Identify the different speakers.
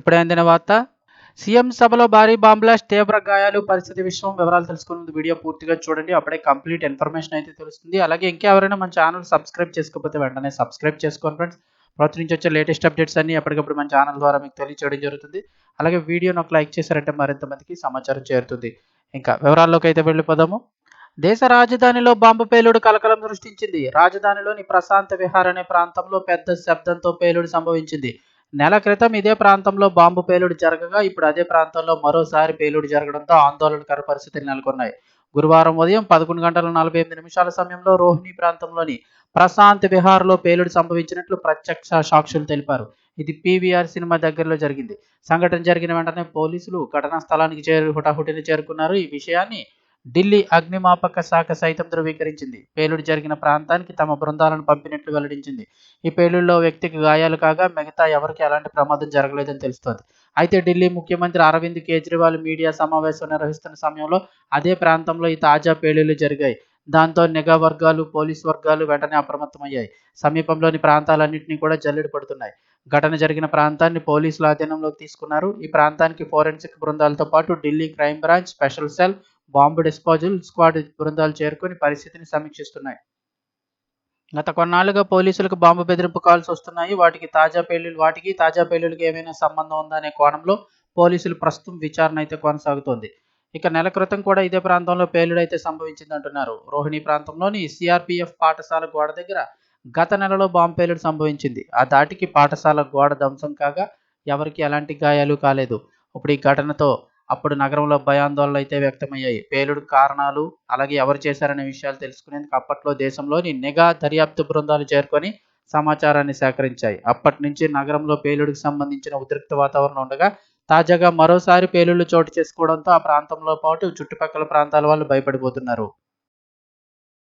Speaker 1: ఇప్పుడే అందిన వార్త. సీఎం సభలో భారీ బాంబ్లాస్ట్ తీవ్ర గాయాలు పరిస్థితి విషయం వివరాలు తెలుసుకునే ముందు వీడియో పూర్తిగా చూడండి. అప్పుడే కంప్లీట్ ఇన్ఫర్మేషన్ అయితే తెలుస్తుంది. అలాగే ఇంకా ఎవరైనా మన ఛానల్ సబ్స్క్రైబ్ చేసుకోకపోతే వెంటనే సబ్స్క్రైబ్ చేసుకోండి ఫ్రెండ్స్. ప్రతి నుంచి వచ్చే లేటెస్ట్ అప్డేట్స్ అన్ని ఎప్పటికప్పుడు మన ఛానల్ ద్వారా మీకు తెలియచేయడం జరుగుతుంది. అలాగే వీడియోను ఒక లైక్ చేశారంటే మరింత మందికి సమాచారం చేరుతుంది. ఇంకా వివరాల్లోకి అయితే వెళ్ళిపోదాము. దేశ రాజధానిలో బాంబు పేలుడు కలకలం సృష్టించింది. రాజధానిలోని ప్రశాంత విహార్ అనే ప్రాంతంలో పెద్ద శబ్దంతో పేలుడు సంభవించింది. నెల క్రితం ఇదే ప్రాంతంలో బాంబు పేలుడు జరగగా ఇప్పుడు అదే ప్రాంతంలో మరోసారి పేలుడు జరగడంతో ఆందోళనకర పరిస్థితులు నెలకొన్నాయి. గురువారం ఉదయం పదకొండు గంటల నలభై ఎనిమిది నిమిషాల సమయంలో రోహిణి ప్రాంతంలోని ప్రశాంత్ విహార్లో పేలుడు సంభవించినట్లు ప్రత్యక్ష సాక్షులు తెలిపారు. ఇది పీవీఆర్ సినిమా దగ్గరలో జరిగింది. సంఘటన జరిగిన వెంటనే పోలీసులు ఘటనా స్థలానికి చేరు హుటాహుటిని చేరుకున్నారు. ఈ విషయాన్ని ఢిల్లీ అగ్నిమాపక శాఖ సైతం ధృవీకరించింది. పేలుడు జరిగిన ప్రాంతానికి తమ బృందాలను పంపినట్లు వెల్లడించింది. ఈ పేలుడులో వ్యక్తికి గాయాలు కాగా మిగతా ఎవరికి ఎలాంటి ప్రమాదం జరగలేదని తెలుస్తోంది. అయితే ఢిల్లీ ముఖ్యమంత్రి అరవింద్ కేజ్రీవాల్ మీడియా సమావేశం నిర్వహిస్తున్న సమయంలో అదే ప్రాంతంలో ఈ తాజా పేలుళ్ళు జరిగాయి. దాంతో నిఘా వర్గాలు పోలీస్ వర్గాలు వెంటనే అప్రమత్తమయ్యాయి. సమీపంలోని ప్రాంతాలన్నింటినీ కూడా జల్లెడు పడుతున్నాయి. ఘటన జరిగిన ప్రాంతాన్ని పోలీసుల ఆధీనంలోకి తీసుకున్నారు. ఈ ప్రాంతానికి ఫోరెన్సిక్ బృందాలతో పాటు Delhi crime branch special cell bomb disposal squad బృందాలు చేరుకొని పరిస్థితిని సమీక్షిస్తున్నాయి. గత కొన్నాళ్ళుగా పోలీసులకు బాంబు బెదిరింపు కాల్స్ వస్తున్నాయి. వాటికి తాజా పేలులు వాటికి తాజా పేలులకి ఏమైనా సంబంధం ఉందా అనే కోణంలో పోలీసులు ప్రస్తుతం విచారణ అయితే కొనసాగుతోంది. ఇక నెల క్రితం కూడా ఇదే ప్రాంతంలో పేలుడైతే సంభవించింది అంటున్నారు రోహిణి ప్రాంతంలోని సిఆర్పిఎఫ్ పాఠశాల గోడ దగ్గర గత నెలలో బాంబు పేలుడు సంభవించింది. ఆ దాటికి పాఠశాల గోడ ధ్వంసం కాగా ఎవరికి ఎలాంటి గాయాలు కాలేదు. ఇప్పుడు ఈ ఘటనతో అప్పుడు నగరంలో భయాందోళనలు అయితే వ్యక్తమయ్యాయి. పేలుడు కారణాలు అలాగే ఎవరు చేశారనే విషయాలు తెలుసుకునేందుకు అప్పట్లో దేశంలోని నిఘా దర్యాప్తు బృందాలు చేరుకొని సమాచారాన్ని సేకరించాయి. అప్పటి నుంచి నగరంలో పేలుడికి సంబంధించిన ఉద్రిక్త వాతావరణం ఉండగా తాజాగా మరోసారి పేలుళ్ళు చోటు చేసుకోవడంతో ఆ ప్రాంతంలో పాటు చుట్టుపక్కల ప్రాంతాల వాళ్ళు భయపడిపోతున్నారు.